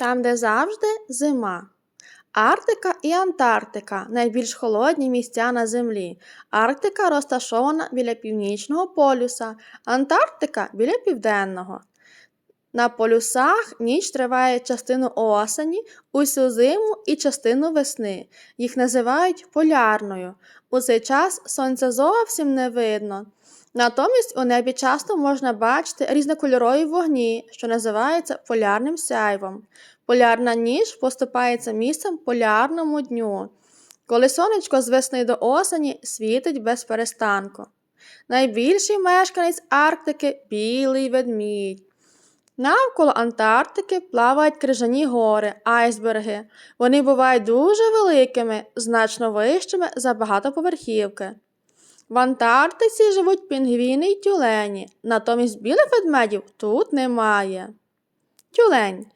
Там, де завжди зима. Арктика і Антарктика найбільш холодні місця на Землі. Арктика розташована біля північного полюса, Антарктика біля південного. На полюсах ніч триває частину осені, усю зиму і частину весни. Їх називають полярною. У цей час сонця зовсім не видно. Натомість у небі часто можна бачити різнокольорові вогні, що називаються полярним сяйвом. Полярна ніч поступається місцем полярному дню, коли сонечко з весни до осені світить без перестанку. Найбільший мешканець Арктики білий ведмідь. Навколо Антарктики плавають крижані гори, айсберги. Вони бувають дуже великими, значно вищими за багатоповерхівки. В Антарктиці живуть пінгвіни й тюлені, натомість білих ведмедів тут немає. Тюлень